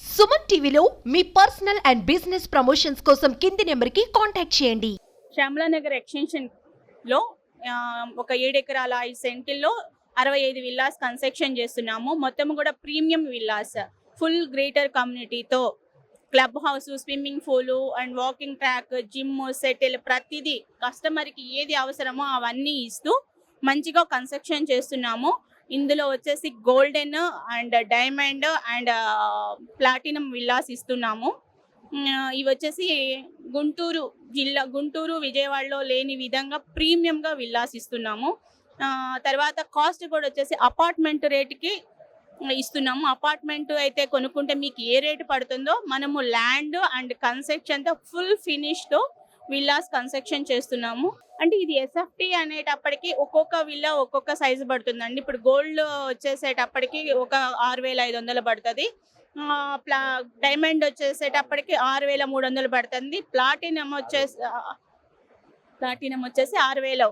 సుమన్ టీవీలో మీ personal and business promotions కోసం కింది నెంబర్కి కాంటాక్ట్ చేయండి. శ్యామలానగర్ ఎక్స్టెన్షన్లో ఒక ఏడు ఎకరాల ఐదు సెంటిల్లో అరవై ఐదు విల్లాస్ కన్స్ట్రక్షన్ చేస్తున్నాము. మొత్తం కూడా premium villas. Full greater కమ్యూనిటీతో club house swimming pool and walking track gym settle ప్రతిదీ కస్టమర్కి ఏది అవసరమో అవన్నీ ఇస్తూ మంచిగా కన్స్ట్రక్షన్ చేస్తున్నాము. ఇందులో వచ్చేసి golden and diamond and platinum villas ఇస్తున్నాము. ఇవి వచ్చేసి గుంటూరు జిల్లా గుంటూరు విజయవాడలో లేని విధంగా ప్రీమియంగా విల్లాస్ ఇస్తున్నాము. ఆ, తర్వాత కాస్ట్ కూడా వచ్చేసి అపార్ట్మెంట్ రేట్కి ఇస్తున్నాము. అపార్ట్మెంట్ అయితే కొనుక్కుంటే మీకు ఏ రేటు పడుతుందో మనము ల్యాండ్ అండ్ కన్స్ట్రక్షన్తో ఫుల్ ఫినిష్తో విల్లాస్ కన్స్ట్రక్షన్ చేస్తున్నాము. అంటే ఇది ఎస్ఎఫ్టీ అనేటప్పటికి ఒక్కొక్క విల్లా ఒక్కొక్క సైజు పడుతుందండి. ఇప్పుడు గోల్డ్ వచ్చేసేటప్పటికి ఒక ఆరు వేల ఐదు వందలు పడుతుంది. ప్లా డైమండ్ వచ్చేసేటప్పటికి ఆరు వేల మూడు వందలు పడుతుంది. ప్లాటినం వచ్చేసి ప్లాటినం వచ్చేసి ఆరు వేల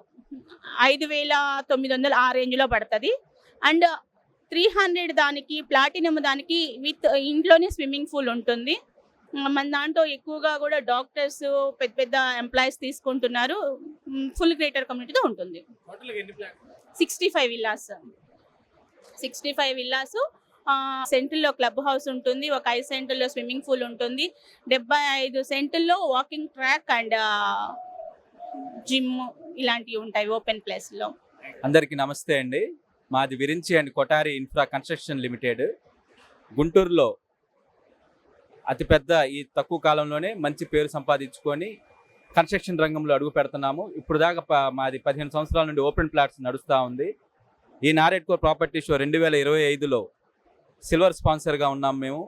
ఐదు వేల తొమ్మిది వందలు ఆ రేంజ్లో పడుతుంది. అండ్ త్రీ హండ్రెడ్ దానికి ప్లాటినం దానికి విత్ ఇంట్లోనే స్విమ్మింగ్ పూల్ ఉంటుంది. మన దాంట్లో ఎక్కువగా కూడా డాక్టర్స్ పెద్ద పెద్ద ఎంప్లాయీస్ తీసుకుంటున్నారు. ఫుల్ గ్రేటర్ కమ్యూనిటీతో ఉంటుంది. Sixty five villas. Sixty five villas. సెంటుల్లో క్లబ్ హౌస్ ఉంటుంది. ఒక ఐదు సెంటుల్లో స్విమ్మింగ్ పూల్ ఉంటుంది. డెబ్బై ఐదు సెంటుల్లో వాకింగ్ ట్రాక్ అండ్ జిమ్ ఇలాంటివి ఉంటాయి ఓపెన్ ప్లేస్లో. అందరికీ నమస్తే అండి. మాది Virinchi and Kothari infra construction limited. గుంటూరులో అతిపెద్ద ఈ తక్కువ కాలంలోనే మంచి పేరు సంపాదించుకొని కన్స్ట్రక్షన్ రంగంలో అడుగు పెడుతున్నాము. ఇప్పుడు దాకా మాది పదిహేను సంవత్సరాల నుండి ఓపెన్ ప్లాట్స్ నడుస్తూ ఉంది. ఈ నారెడ్కో ప్రాపర్టీ షో రెండు వేల ఇరవై ఐదులో సిల్వర్ స్పాన్సర్గా ఉన్నాం మేము.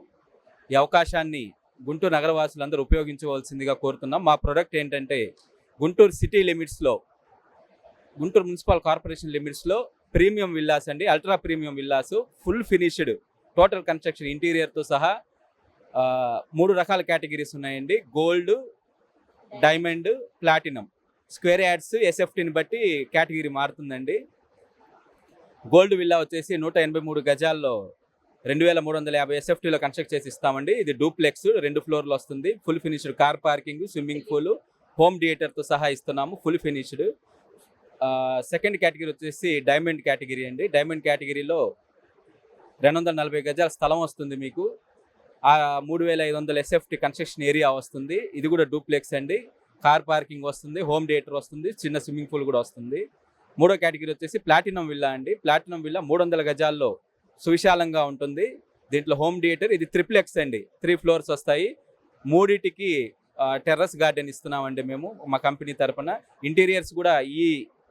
ఈ అవకాశాన్ని గుంటూరు నగరవాసులందరూ ఉపయోగించవలసిందిగా కోరుతున్నాం. మా ప్రొడక్ట్ ఏంటంటే గుంటూరు సిటీ లిమిట్స్లో గుంటూరు మున్సిపల్ కార్పొరేషన్ లిమిట్స్లో ప్రీమియం విల్లాస్ అండి ultra premium villas full finished total construction ఇంటీరియర్తో సహా మూడు రకాల కేటగిరీస్ ఉన్నాయండి. Gold diamond platinum. Square yards ఎస్ఎఫ్టీని బట్టి కేటగిరీ మారుతుందండి. గోల్డ్ విల్లా వచ్చేసి నూట ఎనభై మూడు గజాల్లో రెండు వేల మూడు వందల యాభై ఎస్ఎఫ్టీలో కన్స్ట్రక్ట్ చేసి ఇస్తామండి. ఇది డూప్లెక్స్ రెండు ఫ్లోర్లు వస్తుంది. Full finished car parking swimming pool home థియేటర్తో సహా ఇస్తున్నాము. Full finished. సెకండ్ కేటగిరీ వచ్చేసి డైమండ్ కేటగిరీ అండి. డైమండ్ కేటగిరీలో రెండు వందల నలభై గజాల స్థలం వస్తుంది మీకు. ఆ మూడు వేల ఐదు వందల ఎస్ఎఫ్టీ కన్స్ట్రక్షన్ ఏరియా వస్తుంది. ఇది కూడా డూప్లెక్స్ అండి. కార్ పార్కింగ్ వస్తుంది హోమ్ థియేటర్ వస్తుంది చిన్న స్విమ్మింగ్ పూల్ కూడా వస్తుంది. మూడో కేటగిరీ వచ్చేసి ప్లాటినం విల్లా అండి. ప్లాటినం విల్లా మూడు వందల గజాల్లో సువిశాలంగా ఉంటుంది. దీంట్లో హోమ్ థియేటర్ ఇది త్రిప్లెక్స్ అండి. త్రీ ఫ్లోర్స్ వస్తాయి. మూడిటికి టెర్రస్ గార్డెన్ ఇస్తున్నామండి మేము మా కంపెనీ తరపున. ఇంటీరియర్స్ కూడా ఈ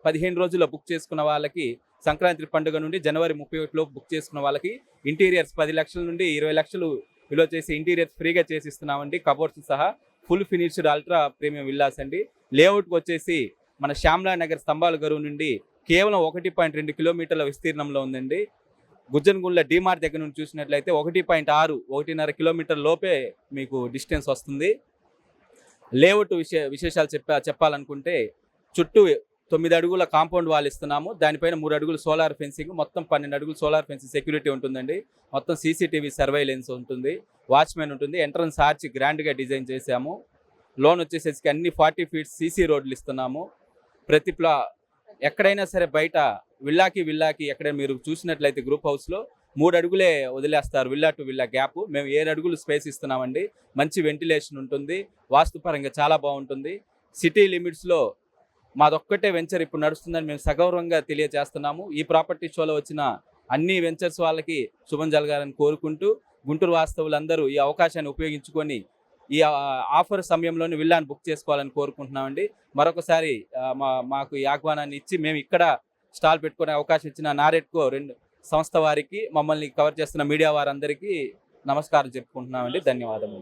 పదిహేను రోజుల్లో బుక్ చేసుకున్న వాళ్ళకి సంక్రాంతి పండుగ నుండి జనవరి ముప్పై ఒకటిలో బుక్ చేసుకున్న వాళ్ళకి ఇంటీరియర్స్ పది లక్షల నుండి ఇరవై లక్షలు విలువ చేసి ఇంటీరియర్స్ ఫ్రీగా చేసి ఇస్తున్నామండి. కబోర్డ్స్ సహా full finished ultra premium villas అండి. లేఅవుట్కి వచ్చేసి మన శ్యామ్లా నగర్ స్తంభాల గరువు నుండి కేవలం ఒకటి పాయింట్ రెండు కిలోమీటర్ల విస్తీర్ణంలో ఉందండి. గుజ్జన్గుండ్ల డిమార్ట్ దగ్గర నుంచి చూసినట్లయితే ఒకటి పాయింట్ ఆరు ఒకటిన్నర కిలోమీటర్ లోపే మీకు డిస్టెన్స్ వస్తుంది. లేఅవుట్ విశే విశేషాలు చెప్పా చెప్పాలనుకుంటే చుట్టూ తొమ్మిది అడుగుల కాంపౌండ్ వాల్ ఇస్తున్నాము. దానిపైన మూడు అడుగులు సోలార్ ఫెన్సింగ్ మొత్తం పన్నెండు అడుగులు సోలార్ ఫెన్సింగ్ సెక్యూరిటీ ఉంటుందండి. మొత్తం సీసీటీవీ సర్వైలెన్స్ ఉంటుంది. వాచ్మెన్ ఉంటుంది. ఎంట్రన్స్ ఆర్చ్ గ్రాండ్గా డిజైన్ చేశాము. లోన్ వచ్చేసేసి అన్ని ఫార్టీ ఫీట్స్ సీసీ రోడ్లు ఇస్తున్నాము. ప్రతి ప్లా ఎక్కడైనా సరే బయట విల్లాకి విల్లాకి ఎక్కడ మీరు చూసినట్లయితే గ్రూప్ హౌస్లో మూడు అడుగులే వదిలేస్తారు విల్లా టు విల్లా గ్యాప్ మేము ఏడు అడుగులు స్పేస్ ఇస్తున్నామండి. మంచి వెంటిలేషన్ ఉంటుంది. వాస్తుపరంగా చాలా బాగుంటుంది. సిటీ లిమిట్స్లో మాదొక్కటే వెంచర్ ఇప్పుడు నడుస్తుందని మేము సగౌరవంగా తెలియజేస్తున్నాము. ఈ ప్రాపర్టీ షోలో వచ్చిన అన్ని వెంచర్స్ వాళ్ళకి శుభం జరగాలని కోరుకుంటూ గుంటూరు వాస్తవులందరూ ఈ అవకాశాన్ని ఉపయోగించుకొని ఈ ఆఫర్ సమయంలోనే విల్లాన్ని బుక్ చేసుకోవాలని కోరుకుంటున్నామండి. మరొకసారి మా మాకు ఈ ఆహ్వానాన్ని ఇచ్చి మేము ఇక్కడ స్టాల్ పెట్టుకునే అవకాశం ఇచ్చిన నారెట్కో రెండు సంస్థ వారికి మమ్మల్ని కవర్ చేస్తున్న మీడియా వారందరికీ నమస్కారం చెప్పుకుంటున్నామండి. ధన్యవాదములు.